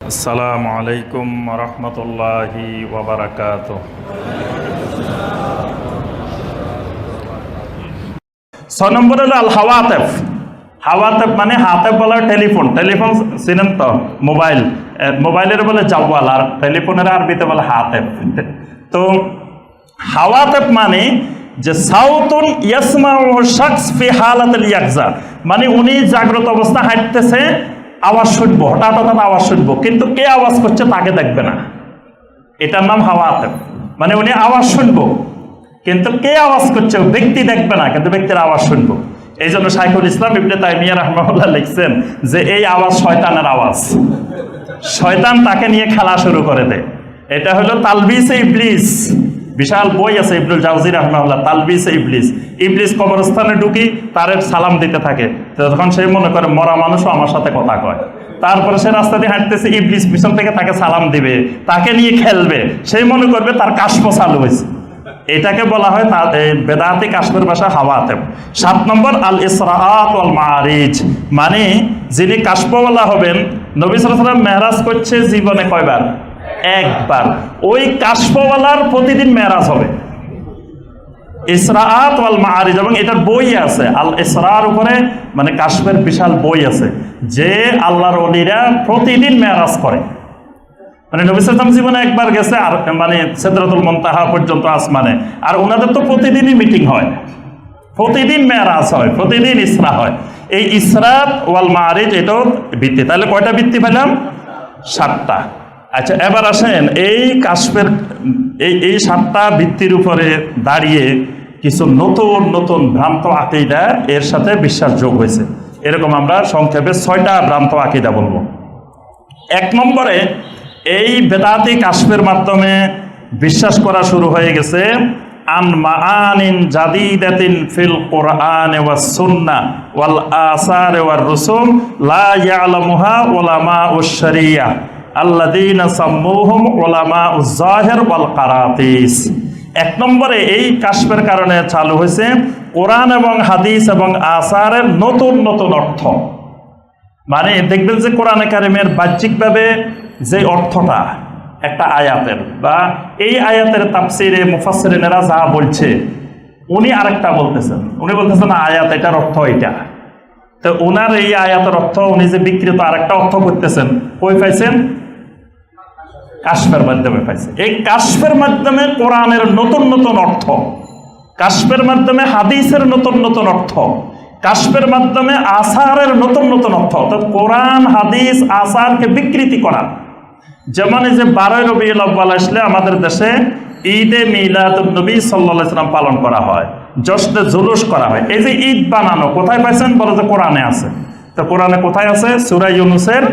আসসালামু আলাইকুম রহমতুল্লাহি ওবরাকাত ছয় নম্বর হলো হাওয়াতেফ হাওয়াতেফ মানে হাতেফ বলা টেলিফোন। টেলিফোন চিনেন তো মোবাইল মোবাইলের বলে জাওয়াল আর টেলিফোনের আরবিতে বলে হাতেফ। তো হাওয়াতেফ মানে যে সাউতুন ইয়াসমা শাখস ফি হালাতুল ইয়াকজা। মানে উনি জাগ্রত অবস্থা হাঁটতেছে আওয়াজ শুনব, হঠাৎ হঠাৎ আওয়াজ শুনব, কিন্তু কে আওয়াজ করছে তাকে দেখবে না। এটার নাম হাওয়াতেফ মানে উনি আওয়াজ শুনব, কিন্তু কে আওয়াজ করছে ব্যক্তি দেখবে না, কিন্তু ব্যক্তির আওয়াজ শুনব। এই জন্য সাইকুল ইসলাম ইবনে তাইমিয়া রহমাহুল্লাহ লিখছেন যে এই আওয়াজ শয়তানের আওয়াজ। শয়তান তাকে নিয়ে খেলা শুরু করে দেয়। এটা হলো তালবিসে ইবলিস। বিশাল বই আছে ইবনুল জাউজি রহমাউল্লাহ তালবিসে ইবলিস। ইবলিস কবরস্থানে ঢুকি তার সালাম দিতে থাকে। তখন সে মনে করে মরা মানুষও আমার সাথে কথা কয়। তারপরে সে রাস্তা দিয়ে হাঁটতেছে, ইবলিস পিছন থেকে তাকে সালাম দিবে, তাকে নিয়ে খেলবে। সেই মনে করবে তার কাশ্প চালু হয়েছে। এটাকে বলা হয় বেদাতি কাশ্মীর ভাষা হাওয়াতে সাত নম্বর, আল ইসরাত মারিজ মানে যিনি কাশপওয়ালা হবেন, নবী সালাম মেহরাজ করছে জীবনে কয়বার? একবার। ওই কাশপওয়ালার প্রতিদিন মেহরাজ হবে। ইসরাত ওয়াল মারিজ এবং এটার বই আছে। আল ইসরার উপরে মানে কাশ্মের বিশাল বই আছে, যে আল্লাহর অলিরা প্রতিদিন মেহরাজ করে। মানে নবী জীবনে একবার গেছে, আর মানে সেদরাতুল মন্তাহা পর্যন্ত আসমানে। আর ওনাদের তো প্রতিদিনই মিটিং হয়। প্রতিদিন মেয়ারাজ হয়, প্রতিদিন ইসরা হয়। এই ইসরাত ওয়াল মারিজ এটাও ভিত্তি। তাহলে কয়টা ভিত্তি পেলাম? সাতটা। আচ্ছা এবার আসেন, এই কাশ্মের এই এই সাতটা ভিত্তির উপরে দাঁড়িয়ে কিছু নতুন নতুন ভ্রান্ত আকিদা এর সাথে বিশ্বাস যোগ হয়েছে। এরকম আমরা সংক্ষেপে ছয়টা ভ্রান্ত আকিদা বলব। এক নম্বরে, এই বেদাতি কাশ্মের মাধ্যমে বিশ্বাস করা শুরু হয়ে গেছে, আন মাআনিন ফিল আল্লাযীনা সাম্মুহুম উজ জাহির ওয়াল এক নম্বরে এই কাশ্মের কারণে চালু হয়েছে কোরআন এবং হাদিস এবং আসারের নতুন নতুন অর্থ। মানে দেখবেন যে কোরআনে কারিমের বাহ্যিকভাবে যে অর্থটা একটা আয়াতের বা এই আয়াতের তাফসিরে মুফাসসিরিনেরা যা বলছে, উনি আরেকটা বলতেছেন। উনি বলতেছেন আয়াত এটার অর্থ এটা। তো ওনার এই আয়াতের অর্থ, উনি যে বিকৃত আরেকটা অর্থ করতেছেন, কই পাইছেন? কাশ্মের মাধ্যমে পাইছে। এই কাশ্মের মাধ্যমে কোরআনের নতুন নতুন অর্থ কাশ্মের মাধ্যমে হাদিসের নতুন নতুন অর্থ কাশ্মের মাধ্যমে আসারের নতুন নতুন অর্থ। অর্থাৎ কোরআন, হাদিস, আসারকে বিকৃতি করা। যেমন এই যে বারোই রবি আব্বাল আসলে আমাদের দেশে ঈদে মিলাদ নবী সাল্লা সাল্লাম পালন করা হয়, জশ্নে জুলুস করা হয়। এই যে ঈদ বানানো, কোথায় পাইছেন? বলো যে কোরআনে আছে। তো কোরআনে কোথায় আছে? সুরাই ইউনুসের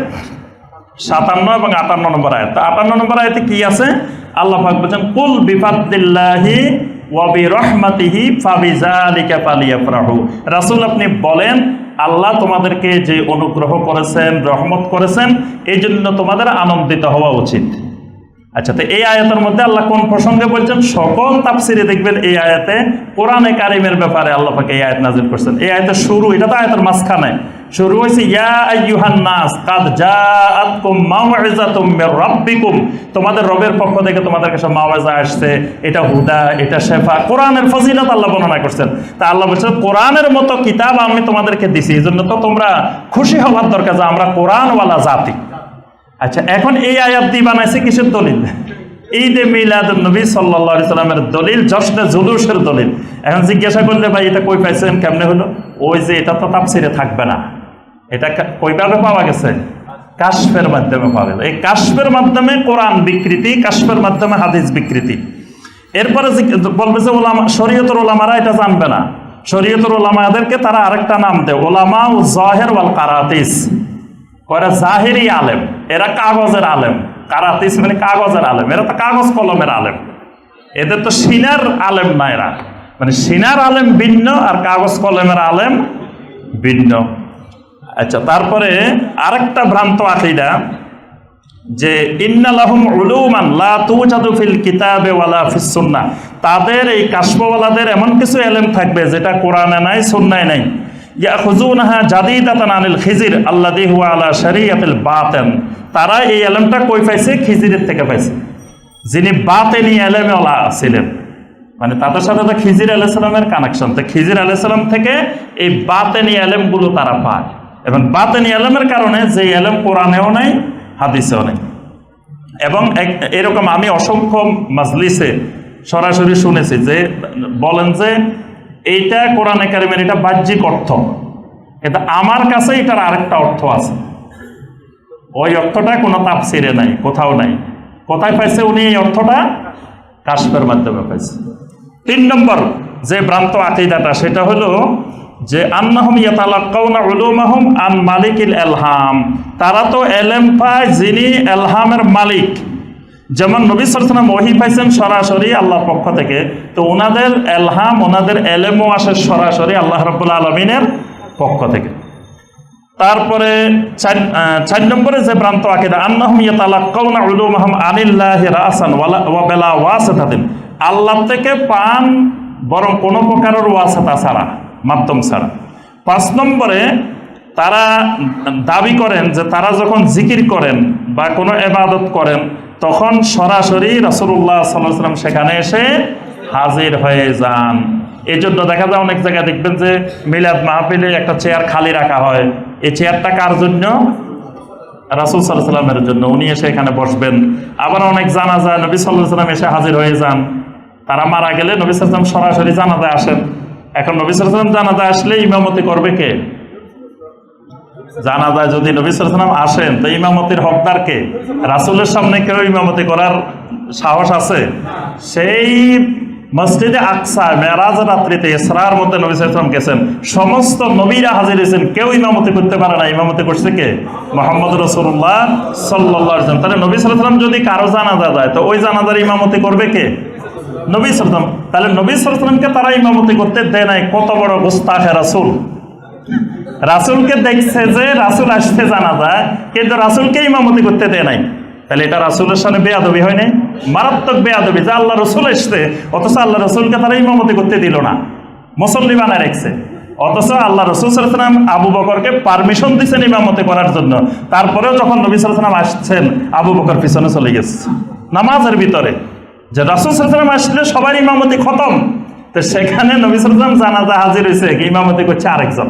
সাতান্ন এবং আটান্ন নম্বর আয়াত। আটান্ন নম্বর আয়তে কি আছে? আল্লাহ ফাক বলছেন, কুল বিফাদ্দিল্লাহি ওয়াবি রহমাতিহি ফাবিজালিকা ফালিয়াফরাহু। রাসূল আপনি বলেন, আল্লাহ তোমাদেরকে যে অনুগ্রহ করেছেন, রহমত করেছেন এই জন্য তোমাদের আনন্দিত হওয়া উচিত। আচ্ছা তো এই আয়াতের মধ্যে আল্লাহ কোন প্রসঙ্গে বলছেন? সকল তাফসিরে দেখবেন এই আয়াতে কোরআনে কারিমের ব্যাপারে আল্লাহ পাকে এই আয়াত নাজিল করছেন। এই আয়াতের শুরু, এটা তো আয়াতের মাঝখানে। শুরু হয়েছে তোমাদের রবের পক্ষ থেকে তোমাদের কাছে মাওয়াজা আসছে, এটা হুদা, এটা শেফা। কোরআনের ফজিলত আল্লাহ বর্ণনা করছেন। তা আল্লাহ বলছেন, কোরআনের মতো কিতাব আমি তোমাদেরকে দিছি এই জন্য তো তোমরা খুশি হওয়ার দরকার যে আমরা কোরআনওয়ালা জাতি। আচ্ছা এখন এই আয়াত দিয়ে বানাইছে কিসের দলিল? ঈদে মিলাদ নবী সাল্লাহ সাল্লামের দলিল, জশ্নে জুলুসের দলিল। এখন জিজ্ঞাসা করলে, ভাই, এটা কই পাইছেন? কেমনে হলো? ওই যে, এটা তো তাপসিরে থাকবে না। এটা কইভাবে পাওয়া গেছে? কাশ্মের মাধ্যমে পাওয়া গেছে এই কাশ্মের মাধ্যমে কোরআন বিকৃতি কাশ্মের মাধ্যমে হাদিস বিকৃতি। এরপরে বলবে যে, ওলামা, শরীয়তের ওলামারা এটা জানবে না। শরীয়তের ওলামাদেরকে তারা আরেকটা নাম দেয় ওলামা ও জাহের ওয়াল কারাতিস। ওরা জাহেরি আলেম, এরা কাগজের আলেম। কারাতিস মানে কাগজের আলেম, এরা তো কাগজ কলমের আলেম। এদের তো সিনার আলেম না এরা। মানে সিনার আলেম ভিন্ন আর কাগজ কলমের আলেম ভিন্ন। আচ্ছা তারপরে আরেকটা ভ্রান্ত আকিদা যে ইন্নালাহুম উলুমান লা তুজাদু ফিল কিতাবে ওয়ালা ফিস সুন্নাহ। তাদের এই কাশফওয়ালাদের এমন কিছু এলেম থাকবে যেটা কোরআনে নাই, সুন্নায় নাই। ইয়াখুজুনাহা জাদিদাতান আনিল খিজির, আল্লাযী হুয়া আলা শারিয়াতিল বাতেন। তারা এই এলেমটা কই পাইছে? খিজিরের থেকে পাইছে। যিনি বাতেনি এলেমে ওলা ছিলেন। মানে তাদের সাথে তো খিজির আলাইসালামের কানেকশন তো খিজির আলাইসালাম থেকে এই বাতেনি এলেমগুলো তারা পায়। এবং বাতেনি এলেমের কারণে যে এলেম কোরআনেও নেই, হাদিসেও নেই। এবং এরকম আমি অসংখ্য মাজলিসে সরাসরি শুনেছি যে বলেন যে এইটা কোরআন একাডেমির এটা বাহ্যিক অর্থ। এটা আমার কাছে এটার আরেকটা অর্থ আছে। ওই অর্থটা কোনো তাপ তাপসিরে নাই, কোথাও নাই। কোথায় পাইছে উনি এই অর্থটা? কাশ্মের মাধ্যমে পাইছে। তিন নম্বর যে ভ্রান্ত আকিদাটা, সেটা হলো যে আন্নাহম ইয়াতালাক্কাউনা উলুমাহুম আন মালিকিল এলহাম। তারা তো এলেম পায় যিনি এলহামের মালিক। যেমন নবী সালাম ওহি পাইছেন সরাসরি আল্লাহর পক্ষ থেকে, তো ওনাদের এলহাম, ওনাদের এলেমও আসে সরাসরি আল্লাহ রব্বুল আলমিনের পক্ষ থেকে। তারপরে চার নম্বরে যে ভ্রান্ত আকিদা, আন্নাহুম আল্লাহ থেকে পান বরং কোনো প্রকারের ওয়াসিতা ছাড়া, মাধ্যম ছাড়া। পাঁচ নম্বরে তারা দাবি করেন যে তারা যখন জিকির করেন বা কোনো এবাদত করেন, তখন সরাসরি আলাইহি সাল্লাম সেখানে এসে হাজির হয়ে যান। এই জন্য দেখা যায় অনেক জায়গায় দেখবেন যে মিলাদ মাহফিলে একটা চেয়ার খালি রাখা হয়। এই চেয়ারটা কার জন্য? রাসুল সাল্লাহ সাল্লামের জন্য। উনি এসে এখানে বসবেন। আবার অনেক জানা যায় নবী সাল্লাহ সাল্লাম এসে হাজির হয়ে যান। তারা মারা গেলে নবী সাল্লাম সরাসরি জানাজায় আসেন। এখন নবী সাল্লাম জানাজায় আসলে ইমামতি করবে কে? জানাজায় যদি নবী সাল্লাম আসেন, তো ইমামতির হকদার কে? রাসুলের সামনে কেউ ইমামতি করার সাহস আছে? সেই মসজিদে আকসা, মেরাজ রাত্রিতে ইসরার মধ্যে নবী সাল্লাম গেছেন। সমস্ত নবীরা হাজির হয়েছেন, কেউ ইমামতি করতে পারে না। ইমামতি করছে কে? মোহাম্মদ রসুল্লাহ সাল্লাহ তাহলে নবী সাল্লাম যদি কারও জানাজা যায় তো ওই জানাজার ইমামতি করবে কে? নবী সাল্লাম তাহলে নবী সাল্লামকে তারা ইমামতি করতে দেয় নাই। কত বড় গোস্তাহে রাসুল। রাসুলকে দেখছে যে রাসুল আসতে জানা যায় কিন্তু রাসুলকে ইমামতি করতে দেয় নাই। তাহলে এটা রাসুলের সামনে বেয়াদবি হয় নাই? মারাত্মক বেয়াদবি যে আল্লাহ রসুল এসছে, অথচ আল্লাহ রসুলকে তারা ইমামতি করতে দিল না। মুসল্লি বানায় রেখছে। অথচ আল্লাহ রসুল সালাম আবু বকরকে পারমিশন দিচ্ছেন ইমামতি করার জন্য। তারপরেও যখন নবী সালাম আসছেন, আবু বকর পিছনে চলে গেছে। নামাজের ভিতরে। যে রাসুল সালাম আসলে সবার ইমামতি খতম। তো সেখানে নবী সালাম জানাজা হাজির হয়েছে ইমামতি করছে আরেকজন।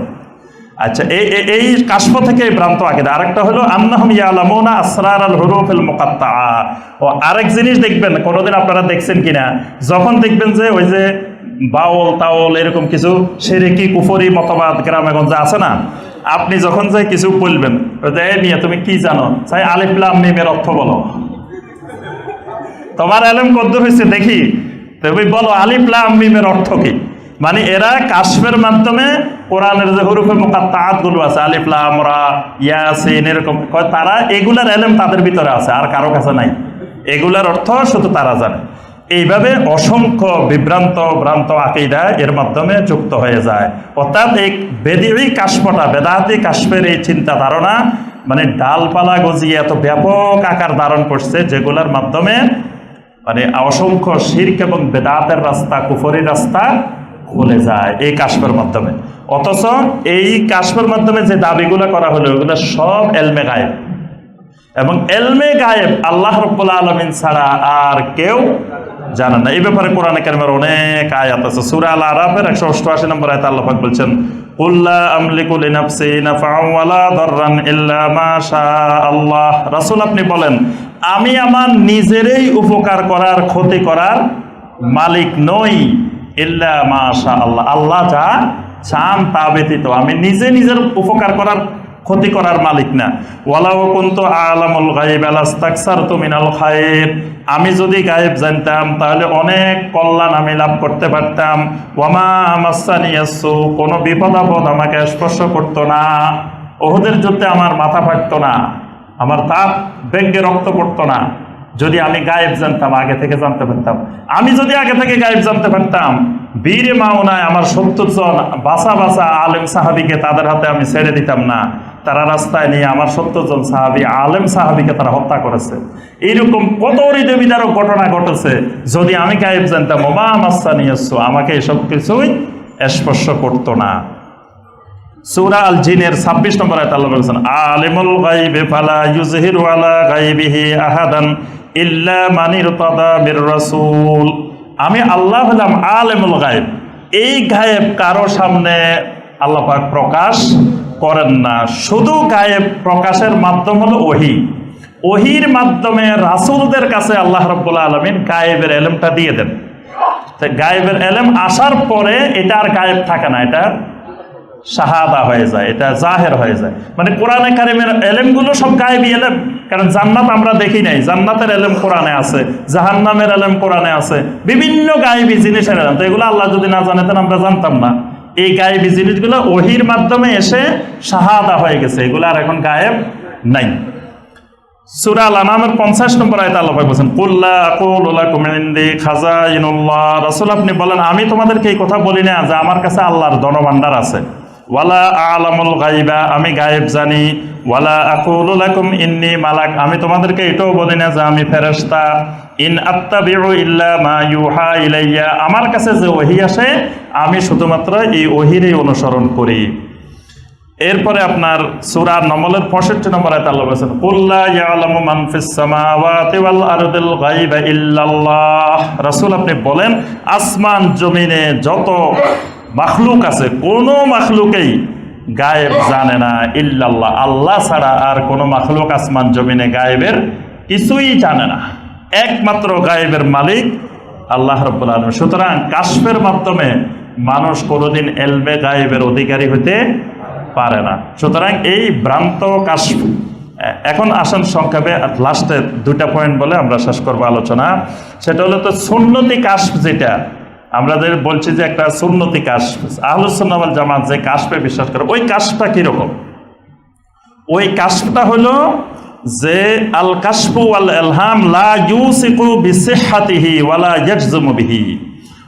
আচ্ছা এই এই- কাশ্ম থেকে ভ্রান্ত আকিদা। আরেকটা হলো আন্নাহম ইয়ালামুনা আসরার আল হুরুফিল মুকাত্তা ও আরেক জিনিস দেখবেন কোনোদিন আপনারা দেখছেন কিনা? যখন দেখবেন যে ওই যে বাউল তাওল এরকম কিছু সেরেকি কুফরি মতবাদ গ্রামে গঞ্জে আছে না? আপনি যখন যে কিছু বলবেন যে, "এ মিয়া তুমি কি জানো? চাই আলিফলাম মিমের অর্থ বলো। তোমার আলেম কদ্দুর হয়েছে দেখি তুমি বলো আলিফ লাম মিমের অর্থ কি? মানে এরা কাশ্মের মাধ্যমে কোরআনের যে হরুফে মোকাত্তাতগুলো আছে, আলিফ, লাম ইয়াসিন, এরকম তারা এগুলার এলেম তাদের ভিতরে আছে, আর কারও কাছে নাই। এগুলার অর্থ শুধু তারা জানে। এইভাবে অসংখ্য বিভ্রান্ত, ভ্রান্ত আকিদা এর মাধ্যমে যুক্ত হয়ে যায়। অর্থাৎ এই বেদিই কাশ্মটা বেদাতি কাশ্মের এই চিন্তা ধারণা মানে ডালপালা গজিয়ে এত ব্যাপক আকার ধারণ করছে, যেগুলোর মাধ্যমে মানে অসংখ্য শির্ক এবং বেদাতের রাস্তা কুফরি রাস্তা খুলে যায় এই কাশ্মের মাধ্যমে। অথচ এই কাশ্মের মাধ্যমে যে দাবিগুলো করা হলো ওগুলো সব এলমে গায়েব। এবং এলমে গায়েব আল্লাহ রব্বুল আলমিন ছাড়া আর কেউ জানেন না। এই ব্যাপারে কোরআনে কারিমের অনেক আয়াত আছে। সূরা আল আরাফের একশো অষ্টআশি নম্বর আয়াত আল্লাহ বলছেন ইল্লা মা আল্লাহ আপনি বলেন, আমি আমার নিজেরই উপকার করার, ক্ষতি করার মালিক নই। ইল্লা মা শা আল্লাহ আল্লাহ যা চান তা ব্যতীত। আমি নিজে নিজের উপকার করার ক্ষতি করার মালিক না। ওয়ালাও কুনতু আলামুল গায়ব, আলাস্তাকসারতু মিনাল খায়র। আমি যদি গায়েব জানতাম, তাহলে অনেক কল্যাণ আমি লাভ করতে পারতাম। ওয়ামা আমাসানিয়াসু কোনো বিপদ আপদ আমাকে স্পর্শ করতো না। ওহদের যুদ্ধে আমার মাথা ফাটতো না। আমার তাপ ব্যঙ্গে রক্ত পড়তো না। যদি আমি গায়েব জানতাম, আগে থেকে জানতে পারতাম। আমি যদি আগে থেকে গায়েব জানতে পারতাম, বীরে মাওনায় আমার সত্তর জন বাসা বাসা আলেম সাহাবিকে তাদের হাতে আমি ছেড়ে দিতাম না। তারা রাস্তায় নিয়ে আমার সত্তর জন সাহাবি, আলেম সাহাবিকে তারা হত্যা করেছে। এইরকম কত হৃদয়বিদারক ঘটনা ঘটেছে, যদি আমি গায়েব জানতাম, ওমা মাস্তা নিয়ে আমাকে এসব কিছুই স্পর্শ করতো না। আল জিনের 26 নম্বর আলিমুল গায়বি ফালা আহাদান। ইল্লা আমি আল্লাহ হলাম আলিমুল গায়েব। এই গায়েব কারও সামনে আল্লাহ পাক প্রকাশ করেন না। শুধু গায়েব প্রকাশের মাধ্যম হলো ওহি। ওহির মাধ্যমে রাসূলদের কাছে আল্লাহ রাব্বুল আলামিন গায়েবের এলেমটা দিয়ে দেন। গায়েবের এলেম আসার পরে এটা আর গায়েব থাকে না, এটা শাহাদা হয়ে যায়, এটা জাহের হয়ে যায়। মানে কোরআনে কারিমের এলেমগুলো সব গায়েবী এলেম। কারণ জান্নাত আমরা দেখি নাই। জান্নাতের এলেম কোরআনে আছে, জাহান্নামের এলেম কোরআনে আছে, বিভিন্ন গায়েবী জিনিসের এলেম। তো এগুলো আল্লাহ যদি না জানাতেন আমরা জানতাম না। এই গায়েবী জিনিসগুলো ওহির মাধ্যমে এসে শাহাদা হয়ে গেছে। এগুলো আর এখন গায়েব নাই। সূরা আল-আনামের 50 নম্বর আয়াতে আল্লাহ পাক বলেন কুল্লা আকুলু লাকুম ইনদি খাজাইনুল্লাহ। আপনি বলেন, আমি তোমাদেরকে এই কথা বলি না যে আমার কাছে আল্লাহর ধনভাণ্ডার আছে। ওয়ালা আলামুল গায়বা আমি গায়েব জানি। ওয়ালা আকুলু ইন্নী মালাক, আমি তোমাদেরকে এটাও বলি না যে আমি ফেরেশতা। ইন আত্তাবিউ ইল্লা মা ইউহা ইলাইয়া, আমার কাছে যে ওহী আসে, আমি শুধুমাত্র এই ওহিরই অনুসরণ করি। এরপরে আপনার সূরা নমলের 65 নম্বর আয়াত আল্লাহ বলেছেন কুল্লা ইয়ালামু মান ফিস সামাওয়াতি ওয়াল আরদিল গায়বা ইল্লাল্লাহ। রাসূল আপনি বলেন, আসমান, জমিনে যত মাখলুক আছে, কোনো মাখলুকেই গায়েব জানে না ইল্লাল্লাহ। আল্লাহ ছাড়া আর কোনো মাখলুক আসমান জমিনে গায়েবের কিছুই জানে না। একমাত্র গায়েবের মালিক আল্লাহ রব্বুল আলম সুতরাং কাশফের মাধ্যমে মানুষ কোনোদিন এলবে গায়েবের অধিকারী হতে পারে না। সুতরাং এই ভ্রান্ত কাশফ। এখন আসেন সংক্ষেপে লাস্টে দুটা পয়েন্ট বলে আমরা শেষ করব আলোচনা। সেটা হলো তো সুন্নতি কাশফ যেটা আমাদের বলছি যে একটা সুন্নতি কাশফ। আহলুসুন্নাওয়াল জামাত যে কাশফে বিশ্বাস করে, ওই কাশফটা কীরকম? ওই কাশফটা হলো যে, আল কাশফু আল এলহাম লা ইউসিকু ওয়ালা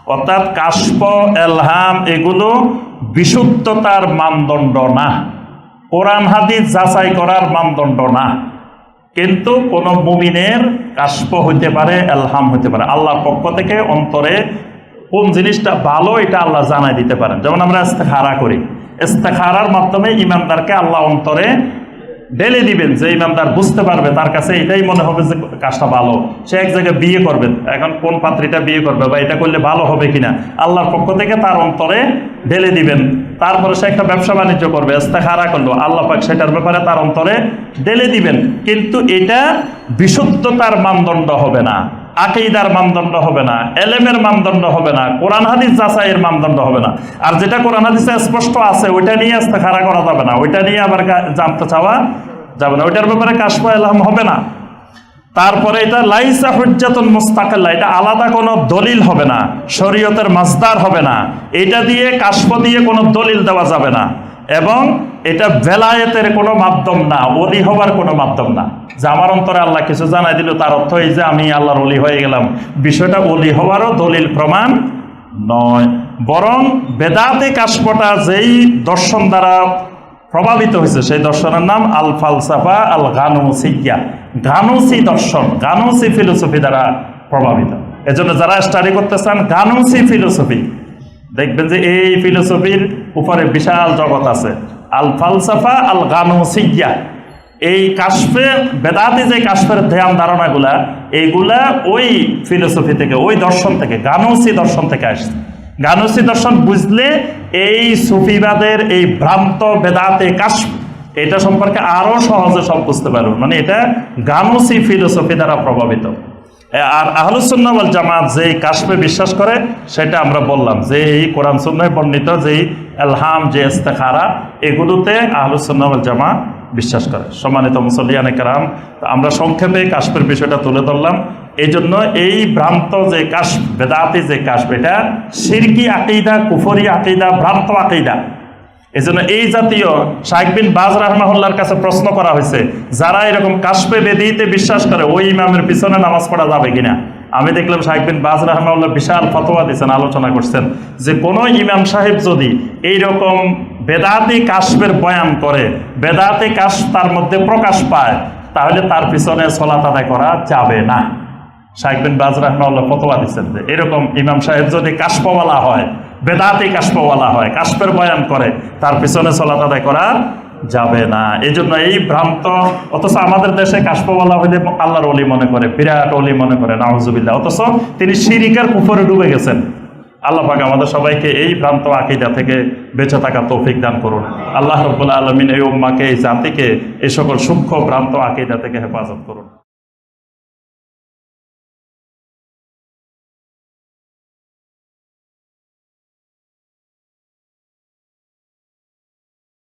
অর্থাৎ কাশফ এলহাম এগুলো বিশুদ্ধতার মানদণ্ড না। কোরআন হাদিস যাচাই করার মানদণ্ড না। কিন্তু কোন মুমিনের কাশফ হইতে পারে এলহাম হইতে পারে। আল্লাহর পক্ষ থেকে অন্তরে কোন জিনিসটা ভালো, এটা আল্লাহ জানাই দিতে পারেন। যেমন আমরা ইস্তেখারা করি। ইস্তেখারার মাধ্যমে ইমানদারকে আল্লাহ অন্তরে ঢেলে দিবেন, যে ইমানদার বুঝতে পারবে, তার কাছে এটাই মনে হবে যে কাজটা ভালো। সে এক জায়গায় বিয়ে করবে, এখন কোন পাত্রীটা বিয়ে করবে বা এটা করলে ভালো হবে কিনা, আল্লাহর পক্ষ থেকে তার অন্তরে ঢেলে দিবেন। তারপরে সে একটা ব্যবসা বাণিজ্য করবে, ইস্তেখারা করল, আল্লাহ পাক সেটার ব্যাপারে তার অন্তরে ঢেলে দিবেন। কিন্তু এটা বিশুদ্ধতার মানদণ্ড হবে না। আকেইদার মানদণ্ড হবে না, এলেমের মানদণ্ড হবে না, কোরআন হাদিস যাচাইয়ের মানদণ্ড হবে না। আর যেটা কোরআন হাদিসে স্পষ্ট আছে, ওইটা নিয়ে আসতে খাড়া করা যাবে না, ওইটা নিয়ে আবার জানতে চাওয়া যাবে না। ওইটার ব্যাপারে কাশফা এলহাম হবে না। তারপরে এটা লাইসা হুজ্জাতুন মুস্তাকিল্লা এটা আলাদা কোনো দলিল হবে না, শরীয়তের মাজদার হবে না। এটা দিয়ে কাশফ দিয়ে কোনো দলিল দেওয়া যাবে না। এবং এটা বেলায়েতের কোনো মাধ্যম না অলি হবার কোনো মাধ্যম না। যে আমার অন্তরে আল্লাহ কিছু জানাই দিল, তার অর্থ এই যে আমি আল্লাহর অলি হয়ে গেলাম। বিষয়টা অলি হওয়ারও দলিল প্রমাণ নয়, বরং বেদাতে কাশফটা যেই দর্শন দ্বারা প্রভাবিত হয়েছে, সেই দর্শনের নাম আল ফালসাফা আল গানুসিয়া গানুসি দর্শন, গানুসি ফিলোসফি দ্বারা প্রভাবিত। এজন্য যারা স্টাডি করতে চান, গানুসি ফিলোসফি। দেখবেন যে এই ফিলোসফির উপরে বিশাল জগৎ আছে। আল ফালসাফা আল গানুসিয়া এই কাশফে, বেদাতে যে কাশফের ধ্যান ধারণাগুলা এইগুলা ওই ফিলোসফি থেকে, ওই দর্শন থেকে, গানুসি দর্শন থেকে আসছে। গানুসি দর্শন বুঝলে এই সুফিবাদের এই ভ্রান্ত বেদাতে কাশফ, এটা সম্পর্কে আরও সহজে সব বুঝতে পারবেন মানে এটা গানুসি ফিলোসফি দ্বারা প্রভাবিত। আর আহলুসুন্নাওয়াল জামাত যেই কাশ্মে বিশ্বাস করে, সেটা আমরা বললাম। যে এই কোরআন সুন্নায় বর্ণিত, যেই এলহাম যে ইস্তেখারা, এগুলোতে আহলুসুন্নাওয়াল জামাত বিশ্বাস করে। সম্মানিত মুসলিয়ানে কারাম আমরা সংক্ষেপে কাশফের বিষয়টা তুলে ধরলাম। এই জন্য এই ভ্রান্ত যে কাশ বেদাতি যে এটা সিরকি আকিদা, কুফরি আকিদা, ভ্রান্ত আকিদা। এই জন্য এই জাতীয় শাহেক বিন বাজ কাছে প্রশ্ন করা হয়েছে, যারা এরকম বেদিতে বিশ্বাস করে ওই ইমামের পিছনে নামাজ পড়া যাবে কিনা? আমি দেখলাম শাহেক বিন বাজ রাহমাউল্লাহ বিশাল ফতোয়া দিচ্ছেন আলোচনা করছেন যে কোনো ইমাম সাহেব যদি এইরকম বেদাতি কাশপের বয়ান করে, বেদাতি কাশ তার মধ্যে প্রকাশ পায়, তাহলে তার পিছনে সলাত আদায় করা যাবে না। শাহেক বিন বাজ রাহমাউল্লাহ ফতোয়া দিচ্ছেন যে এরকম ইমাম সাহেব যদি কাশপওয়ালা হয় বেদাতি কাশপওয়ালা হয় কাশপের বয়ান করে। তার পিছনে চলাত আদায় করা যাবে না। এই জন্য এই ভ্রান্ত, অথচ আমাদের দেশে কাশপওয়ালা হইলে আল্লাহর অলি মনে করে, বিরাট অলি মনে করে নাহজুবিল্লাহ অথচ তিনি শিরিকার কুফরে ডুবে গেছেন। আল্লাহ পাক আমাদের সবাইকে এই ভ্রান্ত আকিদা থেকে বেঁচে থাকা তৌফিক দান করুন। আল্লাহ রব্বুল আলমিন এই উম্মাকে, এই জাতিকে, এই সকল সূক্ষ্ম ভ্রান্ত আকিদা থেকে হেফাজত করুন।